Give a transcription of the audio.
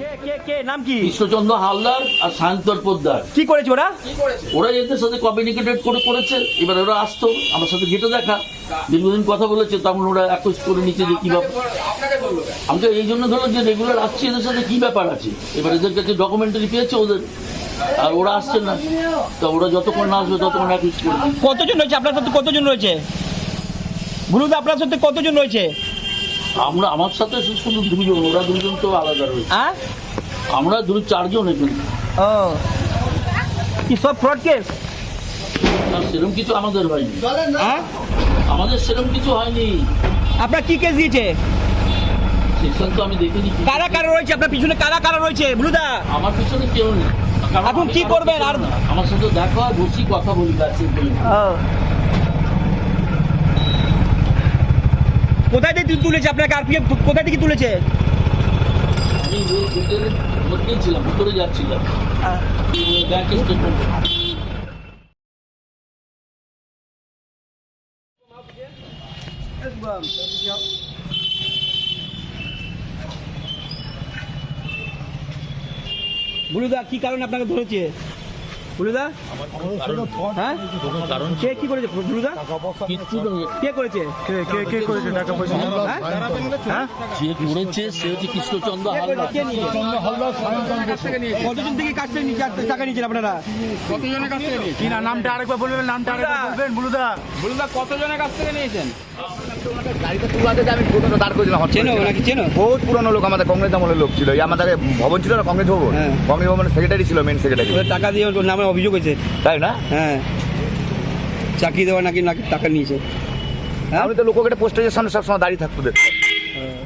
কে কে কে? নাম কি? কৃষ্ণচন্দ্র হালদার আর সায়ন্তর পোদ্দার। কি করেছে ওরা? ওরা এদের সাথে কমিউনিকেটেড করে করেছে। এবার ওরা আসতো আমার সাথে গেটে দেখা। দীর্ঘদিন কথা বলেছে তখন ওরা একোজ করে নিচে যে কি ব্যাপার। আমাকে এই জন্য ধরো যে রেগুলার আসছে এদের সাথে কি ব্যাপার আছে? এবার এদের কাছে ডকুমেন্টারি পেয়েছে ওদের। আর ওরা আসছে না। তা ওরা যতক্ষণ না আসবে ততক্ষণ একোজ করবে। কতজন রয়েছে? আপনার সাথে কতজন রয়েছে? বুলুদা আপনার সাথে কতজন রয়েছে? আমরা আমার সাথে শুধু দুজন ওরা দুজন তো আলাদা রয়েছে। হ্যাঁ আমরা দু চারজন এখানে। ও। কি সব ফ্রড কেস আর সেরকম কিছু আমাদের হয়নি। হ্যাঁ? আমাদের সেরকম কিছু হয়নি। আপনার কি কেস দিয়েছে? সেকশন তো আমি দেখিনি। কারা কারা রয়েছে? আপনার পিছনে কারা কারা রয়েছে? বুলুদা? আমার পিছনে কেউ নেই। এখন কি করবেন? আর- না। আমার সাথে দেখা বসি কথা বলি কাছে বলি। কোথায় থেকে তুলেছে আপনাকে আর কোথায় থেকে তুলেছে? আমি ওই ছিলাম ভিতরে যাচ্ছিলাম। ব্যাংকের স্টেটমেন্ট বুলুদা কি কারণে আপনাকে ধরেছে? বুলুদা হ্যাঁ? কে কি করেছে? বুলুদা কে করেছে? কে কে কে করেছে? টাকা পয়সা হ্যাঁ? হ্যাঁ? যে করেছে সে হচ্ছে কৃষ্ণচন্দ্র হালদার। কতজন থেকে কাছ থেকে নিচে টাকা নিয়েছেন আপনারা। কি না নামটা আরেকবার বলবেন নামটা আরেকবার বলবেন বুলুদা বুলুদা কতজনের কাছ থেকে নিয়েছেন? গাড়িটা তুলাতে আমি টোটোটা দাঁড় করে দিলাম চেনো? নাকি চেনো বহুত পুরনো লোক আমাদের কংগ্রেস আমলের লোক ছিল। আমাদের ভবন ছিল না কংগ্রেস ভবন? হ্যাঁ। কংগ্রেস ভবনের সেক্রেটারি ছিল মেন সেক্রেটারি টাকা দিয়ে নামে অভিযোগ হয়েছে তাই না? হ্যাঁ। চাকরি দেওয়া নাকি নাকি টাকা নিয়েছে হ্যাঁ? আমি তো লোকের পোস্টেজের সামনে সবসময় দাঁড়িয়ে থাকতো দেখতো। হ্যাঁ।